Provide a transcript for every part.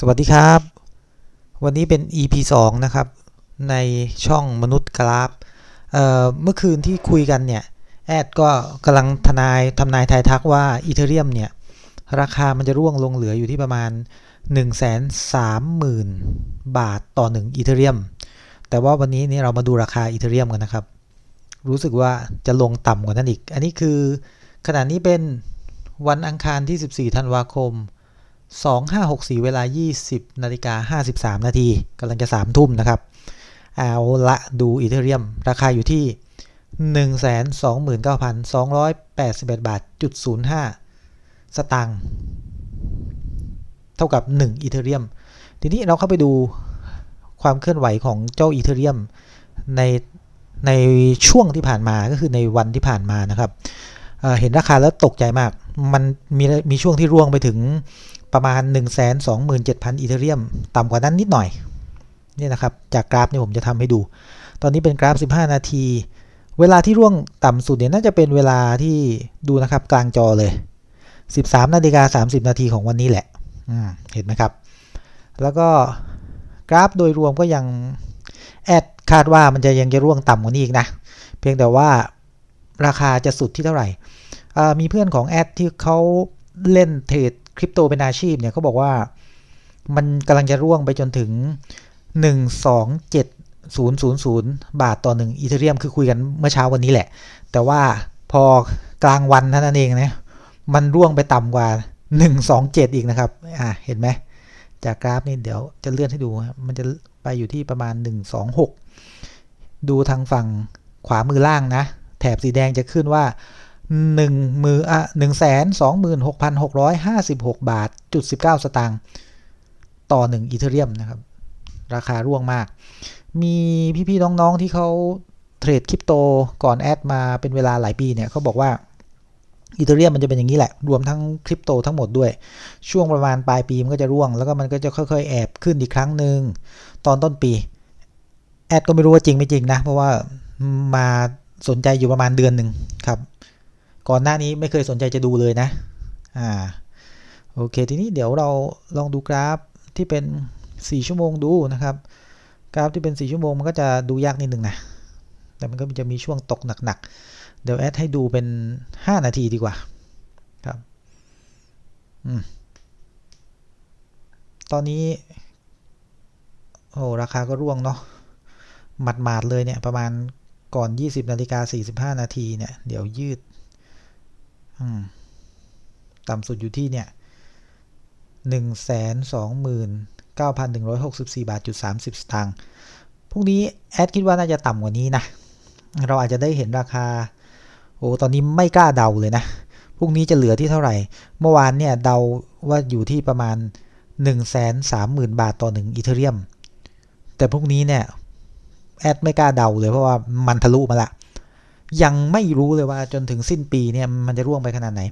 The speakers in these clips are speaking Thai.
สวัสดีครับ วันนี้เป็น EP 2 นะครับ ในช่องมนุษย์กราฟเเมื่อคืนที่คุยกันเนี่ย แอดก็กำลังทนายทำนายทายทักว่าอีเทเรียมเนี่ย ราคามันจะร่วงลงเหลืออยู่ที่ประมาณ 130,000 บาทต่อ 1 อีเทเรียม แต่ว่าวันนี้นี่เรามาดูราคาอีเทเรียมกันนะครับ รู้สึกว่าจะลงต่ำกว่านั้นอีก อันนี้คือขณะนี้เป็นวันอังคารที่ 14 ธันวาคม 2564 เวลา 20นาฬิกา53 นาทีกำลังจะ 3 ทุ่มนะครับ เอาละดูอีเทเรียม ราคาอยู่ที่ 129,281 บาทจุด05 สตางค์เท่ากับ 1 อีเทเรียม ทีนี้เราเข้าไปดูความเคลื่อนไหวของเจ้าอีเทเรียมในในช่วงที่ผ่านมาก็คือในวันที่ผ่านมานะครับเเห็นราคาแล้วตกใจมาก มันมีมีช่วงที่ร่วงไปถึง ประมาณ 127,000 อีเทเรียม ต่ำกว่านั้นนิดหน่อยนี่นะครับ จากกราฟนี่ผมจะทำให้ดู ตอนนี้เป็นกราฟ 15 นาที เวลาที่ร่วงต่ำสุดเนี่ยน่าจะเป็นเวลาที่ดูนะครับกลางจอเลย 13นาฬิกา30 นาทีของวันนี้แหละเห็นไหมครับ แล้วก็กราฟโดยรวมก็ยังแอดคาดว่ามันจะยังจะร่วงต่ำกว่านี้อีกนะ เพียงแต่ว่าราคาจะสุดที่เท่าไหร่ มีเพื่อนของแอดที่เขาเล่นเทรด คริปโตเป็นอาชีพเนี่ยเขาบอกว่ามันกำลังจะร่วงไปจนถึง 127,000 บาทต่อ 1 อีเทเรียมคือคุยกันเมื่อเช้าวันนี้แหละ แต่ว่าพอกลางวันเท่านั้นเองนะมันร่วงไปต่ำกว่า 127 อีกนะครับ อ่าเห็นไหมจากกราฟนี่เดี๋ยวจะเลื่อนให้ดู มันจะไปอยู่ที่ประมาณ 126 ดูทางฝั่งขวามือล่างนะ แถบสีแดงจะขึ้นว่า หนึ่งมืออะหนึ่งแสนสองหมื่นหกพันหกร้อยห้าสิบหกบาทจุดสิบเก้าสตางค์ต่อหนึ่งอีเทเรียมนะครับ ราคาร่วงมาก มีพี่ ๆ น้อง ๆ ที่เขาเทรดคริปโตก่อนแอดมาเป็นเวลาหลายปีเนี่ยเขาบอกว่าอีเทเรียมมันจะเป็นอย่างนี้แหละ รวมทั้งคริปโตทั้งหมดด้วย ช่วงประมาณปลายปีมันก็จะร่วง แล้วก็มันก็จะค่อยๆ แอบขึ้นอีกครั้งหนึ่งตอนต้นปี แอดก็ไม่รู้ว่าจริงไม่จริงนะ เพราะว่ามาสนใจอยู่ประมาณเดือนหนึ่งครับ ก่อนหน้านี้ไม่เคยสนใจจะดูเลยนะอ่าโอเค ทีนี้เดี๋ยวเราลองดูกราฟที่เป็น 4 ชั่วโมงดูนะครับ กราฟที่เป็น 4 ชั่วโมงมันก็จะดูยากนิดหนึ่งนะ แต่มันก็จะมีช่วงตกหนักๆ เดี๋ยวแอดให้ดูเป็น 5 นาทีดีกว่าครับอืมตอนนี้ โอ้ราคาก็ร่วงเนาะหมาดๆเลยเนี่ยประมาณก่อน 20นาฬิกา45 นาทีเนี่ย เดี๋ยวยืด ต่ำสุดอยู่ที่เนี่ยหนึ่งแสนสองหมื่นเก้าพันหนึ่งร้อยหกสิบสี่บาทจุดสามสิบสตางค์พรุ่งนี้แอดคิดว่าน่าจะต่ำกว่านี้นะ เราอาจจะได้เห็นราคา โอ้ ตอนนี้ไม่กล้าเดาเลยนะ พรุ่งนี้จะเหลือที่เท่าไหร่ เมื่อวานเนี่ยเดาว่าอยู่ที่ประมาณ1นึ่งแสนสามหมื่นบาทต่อหนึ่งอีเทเรียม แต่พรุ่งนี้เนี่ยแอดไม่กล้าเดาเลยเพราะว่ามันทะลุมาละ ยังไม่รู้เลยว่าจนถึงสิ้นปีเนี่ยมันจะร่วงไปขนาดไหน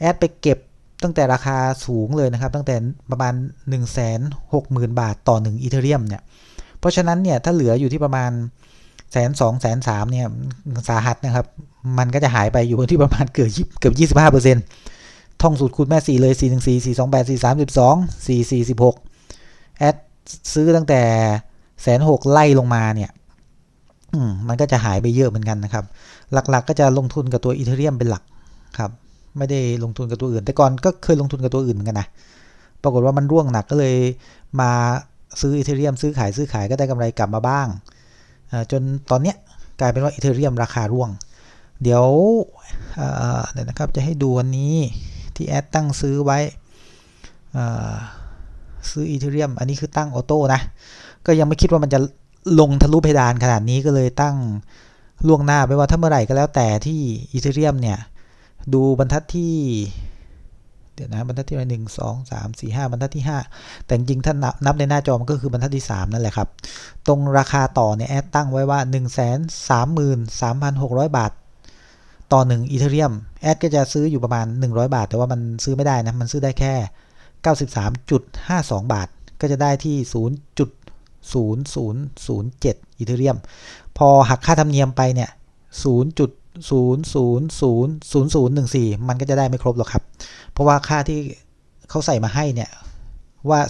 แอดไปเก็บตั้งแต่ราคาสูงเลยนะครับ ตั้งแต่ประมาณ 1 6 0 0 0 0 บาทต่อ 1 อีเทเรียมเนี่ย เพราะฉะนั้นเนี่ยถ้าเหลืออยู่ที่ประมาณแสนสองแสนสามเนี่ยสาหัสนะครับ มันก็จะหายไปอยู่ที่ประมาณเกือบเกือบยี่สิบห้าเปอร์เซ็นต์ท่องสูตรคูณแม่สี่เลยสี่หนึ่งสี่สี่สองแปดสี่สามสิบสองสี่สี่สิบหกแอดซื้อตั้งแต่แสนหกไล่ลงมาเนี่ย มันก็จะหายไปเยอะเหมือนกันนะครับ หลักๆกก็จะลงทุนกับตัวอีเทเรียมเป็นหลักครับไม่ได้ลงทุนกับตัวอื่น แต่ก่อนก็เคยลงทุนกับตัวอื่นเหมือนกันนะปรากฏว่ามันร่วงหนักก็เลยมาซื้ออีเทเรียมซื้อขายซื้อขายก็ได้กำไรกลับมาบ้าง จนตอนเนี้ยกลายเป็นว่าอีเทเรียมราคาร่วง เดี๋ยวเดี๋ยวนะครับจะให้ดูวันนี้ที่แอดตั้งซื้อไว้ซื้ออีเทเรียมอันนี้คือตั้งออโต้นะก็ยังไม่คิดว่ามันจะ ลงทะลุเพดานขนาดนี้ก็เลยตั้งล่วงหน้าไปว่าถ้าเมื่อไหร่ก็แล้วแต่ที่อีเทเรียมเนี่ย ดูบรรทัดที่เดี๋ยวนะบรรทัดที่หนึ่งสองสามสี่ห้าบรรทัดที่ 5 แต่จริงถ้านับนับในหน้าจอมันก็คือบรรทัดที่ 3 นั่นแหละครับ ตรงราคาต่อเนี่ยแอดตั้งไว้ว่า 1 3 3 3 6 0 0 บาท ต่อ 1 อีเทเรียมแอดก็จะซื้ออยู่ประมาณ 100 บาท แต่ว่ามันซื้อไม่ได้นะ มันซื้อได้แค่ 93.52 บาท ก็จะได้ที่ 0. 0007 อีเทเรียม พอหักค่าธรรมเนียมไปเนี่ย 0.000014 มันก็จะได้ไม่ครบหรอกครับ เพราะว่าค่าที่เขาใส่มาให้เนี่ยว่า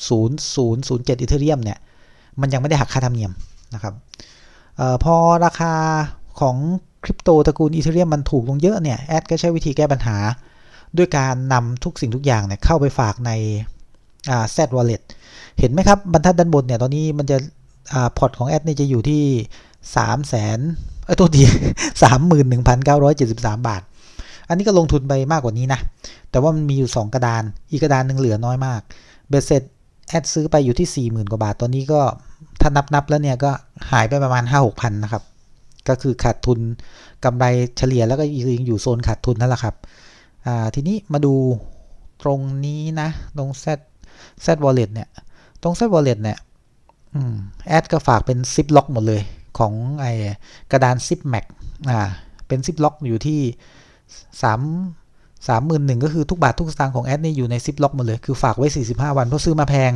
0.0007 อีเทเรียมเนี่ย มันยังไม่ได้หักค่าธรรมเนียมนะครับออพอราคาของคริปโตตระกูลอีเทเรียมมันถูกลงเยอะเนี่ย แอดก็ใช้วิธีแก้ปัญหา ด้วยการนำทุกสิ่งทุกอย่างเนี่ยเข้าไปฝากใน อลเล็ตเห็นไหมครับ บรรทัดด้านบนเนี่ย ตอนนี้มันจะพอร์ตของแอดนี่จะอยู่ที่3 0 0แสนเอ้ตัวดีสามหมื่นหนึ่งพันเก้าร้อยเจ็ดสิบสามบาท อันนี้ก็ลงทุนไปมากกว่านี้นะ แต่ว่ามันมีอยู่ 2 กระดาน อีกกระดานหนึ่งเหลือน้อยมากเบสเซ็ตแอดซื้อไปอยู่ที่ 40,000 กว่าบาท ตอนนี้ก็ถ้านับนับแล้วเนี่ยก็หายไปประมาณ 5 6พันนะครับ ก็คือขาดทุนกำไรเฉลี่ยแล้วก็ยังอยู่โซนขาดทุนนั่นแหละครับ ทีนี้มาดูตรงนี้นะ ตรง Z Z Wallet เนี่ย ตรง Z Wallet เนี่ยแอดก็ฝากเป็นซิปล็อกหมดเลย ของไอกระดานซิปแม็กอ่า เป็นซิปล็อกอยู่ที่สามสามหมื่นหนึ่งก็คือทุกบาททุกสตางค์ของแอดนี่อยู่ในซิปล็อกหมดเลย คือฝากไว้ 45 วันเพราะซื้อมาแพง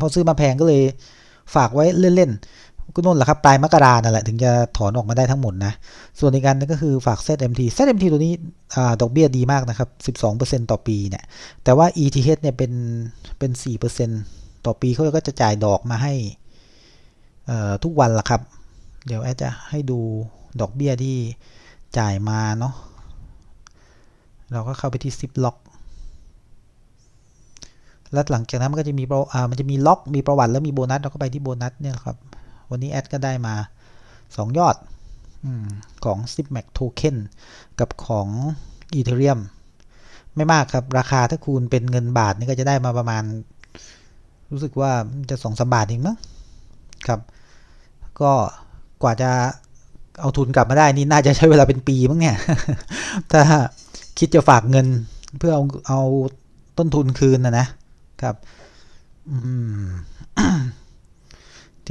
พอซื้อมาแพงก็เลยฝากไว้เล่นๆ ก็นู่นแหละครับปลายมกรานั่นแหละถึงจะถอนออกมาได้ทั้งหมดนะ ส่วนในการนึงก็คือฝาก ZMT ZMT ตัวนี้ดอกเบี้ยดีมากนะครับ 12%ต่อปีเนี่ย แต่ว่า ETH เนี่ยเป็นเป็น 4%ต่อปีเขาก็จะจ่ายดอกมาให้ทุกวันละครับ เดี๋ยวแอดจะให้ดูดอกเบี้ยที่จ่ายมาเนาะ เราก็เข้าไปที่ซิปล็อกแล้วหลังจากนั้นมันก็จะมีมันจะมีล็อก มีประวัติแล้วมีโบนัส เราก็ไปที่โบนัสเนี่ยครับ วันนี้แอดก็ได้มา 2 ยอดอของ z i p m a x Token กับของ Ethereum ไม่มากครับ ราคาถ้าคูณเป็นเงินบาทนี่ก็จะได้มาประมาณ รู้สึกว่าจะสองสบาทเองมั้งครับ ก็กว่าจะเอาทุนกลับมาได้นี่น่าจะใช้เวลาเป็นปีมั้งเนี่ย ถ้าคิดจะฝากเงินเพื่อเอาเอาต้นทุนคืนนะนะครับ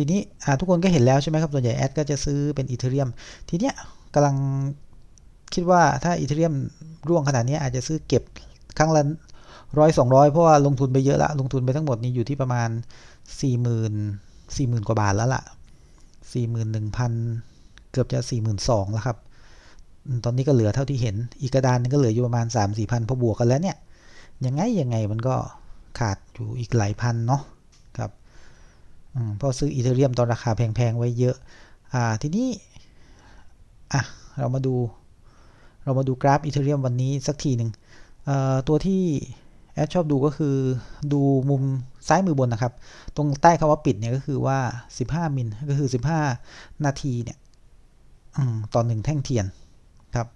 ทีนี้ทุกคนก็เห็นแล้วใช่ไหมครับส่วนใหญ่แอดก็จะซื้อเป็นอีเทเรียมทีเนี้ยกำลังคิดว่าถ้าอีเทเรียมร่วงขนาดนี้อาจจะซื้อเก็บครั้งละร้อยสองร้อยเพราะว่าลงทุนไปเยอะละลงทุนไปทั้งหมดนี้อยู่ที่ประมาณสี่หมื่นสี่หมื่นกว่าบาทแล้วละ่ะ41,000เกือบจะ42,000แล้วครับ ตอนนี้ก็เหลือเท่าที่เห็น อีกกระดานนึงก็เหลืออยู่ประมาณ3-4,000พอบวกกันแล้วเนี่ย ยังไงยังไงมันก็ขาดอยู่อีกหลายพันเนาะ เพราะซื้ออีเทเรียมตอนราคาแพงๆไว้เยอะ อ่า ทีนี้ อะ เรามาดู เรามาดูกราฟอีเทเรียมวันนี้สักทีหนึ่งตัวที่แอดชอบดูก็คือดูมุมซ้ายมือบนนะครับ ตรงใต้คำว่าปิดเนี่ยก็คือว่า 15 มิล ก็คือ 15 นาทีเนี่ยต่อหนึ่งแท่งเทียนครับ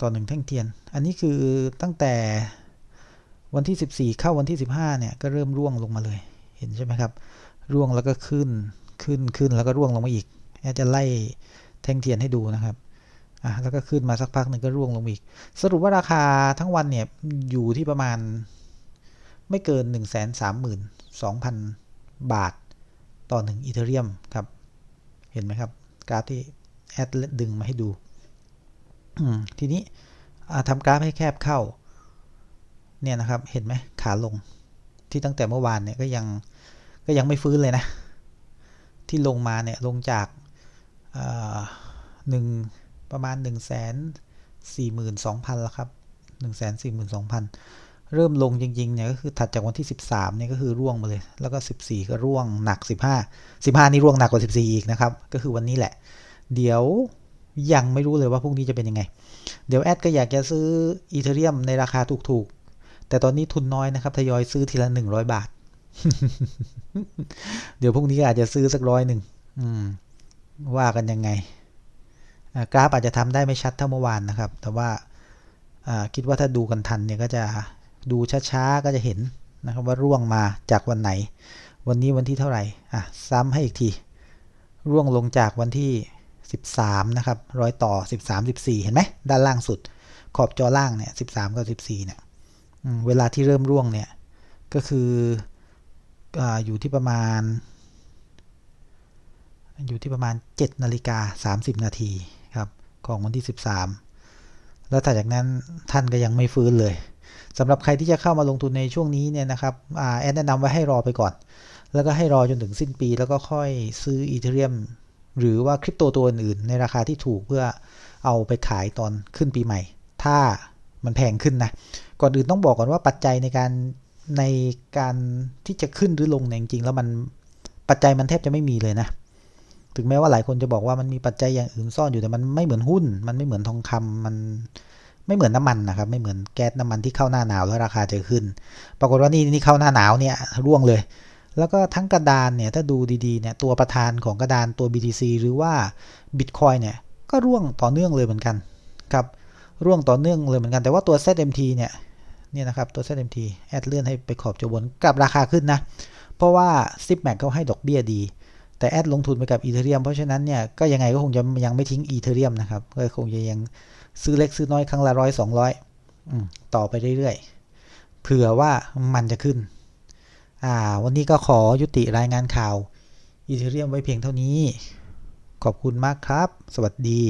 ต่อหนึ่งแท่งเทียน อันนี้คือตั้งแต่วันที่ 14 เข้าวันที่ 15 เนี่ย ก็เริ่มร่วงลงมาเลย เห็นใช่ไหมครับ ร่วงแล้วก็ขึ้นขึ้นขึ้นแล้วก็ร่วงลงมาอีกแอดจะไล่แท่งเทียนให้ดูนะครับอะแล้วก็ขึ้นมาสักพักหนึ่งก็ร่วงลงอีก สรุปว่าราคาทั้งวันเนี่ยอยู่ที่ประมาณไม่เกิน 1 3 2 0 0 0 บาทต่อ 1อีเทเรียมครับ เห็นไหมครับ กราฟที่แอดดึงมาให้ดู ทีนี้ทำกราฟให้แคบเข้า เนี่ยนะครับ เห็นไหมขาลงที่ตั้งแต่เมื่อวานเนี่ยก็ยัง ก็ยังไม่ฟื้นเลยนะ ที่ลงมาเนี่ยลงจากหนึ่งประมาณ 1 4 2 0 0 0แล้วครับ 1 4 2 0 0 0 เริ่มลงจริงๆเนี่ยก็คือถัดจากวันที่ 13เนี่ยก็คือร่วงมาเลย แล้วก็ 14 ก็ร่วงหนัก 15 15 นี่ร่วงหนักกว่า 14 อีกนะครับ ก็คือวันนี้แหละ เดี๋ยวยังไม่รู้เลยว่าพรุ่งนี้จะเป็นยังไง เดี๋ยวแอดก็อยากจะซื้ออีเทเรียมในราคาถูกๆ แต่ตอนนี้ทุนน้อยนะครับ ทยอยซื้อทีละ 100 บาท เดี๋ยวพรุ่งนี้อาจจะซื้อสักร้อยหนึ่งว่ากันยังไงกราฟอาจจะทำได้ไม่ชัดเท่าเมื่อวานนะครับ แต่ว่าคิดว่าถ้าดูกันทันเนี่ยก็จะดูช้าๆก็จะเห็นนะครับว่าร่วงมาจากวันไหน วันนี้วันที่เท่าไหร่อะซ้ำให้อีกที ร่วงลงจากวันที่ 13 นะครับร้อยต่อ 13 14 เห็นไหมด้านล่างสุด ขอบจอล่างเนี่ย 13 กับ 14 เนี่ยเวลาที่เริ่มร่วงเนี่ย ก็คือ อยู่ที่ประมาณ อยู่ที่ประมาณ 7 นาฬิกา 30 นาทีครับ ของวันที่ 13 แล้วถัดจากนั้นท่านก็ยังไม่ฟื้นเลยสำหรับใครที่จะเข้ามาลงทุนในช่วงนี้เนี่ยนะครับแอดแนะนำไว้ให้รอไปก่อน แล้วก็ให้รอจนถึงสิ้นปี แล้วก็ค่อยซื้ออีเทเรียมหรือว่าคริปโตตัวอื่นในราคาที่ถูกเพื่อเอาไปขายตอนขึ้นปีใหม่ ถ้ามันแพงขึ้นนะ ก่อนอื่นต้องบอกก่อนว่าปัจจัยในการ ในการที่จะขึ้นหรือลงเนี่ยจริงๆแล้วมันปัจจัยมันแทบจะไม่มีเลยนะ ถึงแม้ว่าหลายคนจะบอกว่ามันมีปัจจัยอย่างอื่นซ่อนอยู่แต่มันไม่เหมือนหุ้น มันไม่เหมือนทองคำมันไม่เหมือนน้ำมันนะครับ ไม่เหมือนแก๊สน้ำมันที่เข้าหน้าหนาวแล้วราคาจะขึ้น ปรากฏว่านี่นี่เข้าหน้าหนาวเนี่ยร่วงเลย แล้วก็ทั้งกระดานเนี่ยถ้าดูดีๆเนี่ยตัวประธานของกระดานตัว BTC หรือว่า Bitcoin เนี่ยก็ร่วงต่อเนื่องเลยเหมือนกันครับร่วงต่อเนื่องเลยเหมือนกันแต่ว่าตัว ZMT เนี่ย เนี่ยนะครับตัว ZMT แอดเลื่อนให้ไปขอบจบนกลับราคาขึ้นนะ เพราะว่า 10 Mac เขาให้ดอกเบี้ยดี แต่แอดลงทุนไปกับอีเทเรียมเพราะฉะนั้นเนี่ยก็ยังไงก็คงจะยังไม่ทิ้งอีเทเรียมนะครับก็คงจะยังซื้อเล็กซื้อน้อยครั้งละร้อยสองร้อยต่อไปเรื่อยๆ เผื่อว่ามันจะขึ้น อ่า วันนี้ก็ขอยุติรายงานข่าวอีเทเรียมไว้เพียงเท่านี้ ขอบคุณมากครับ สวัสดี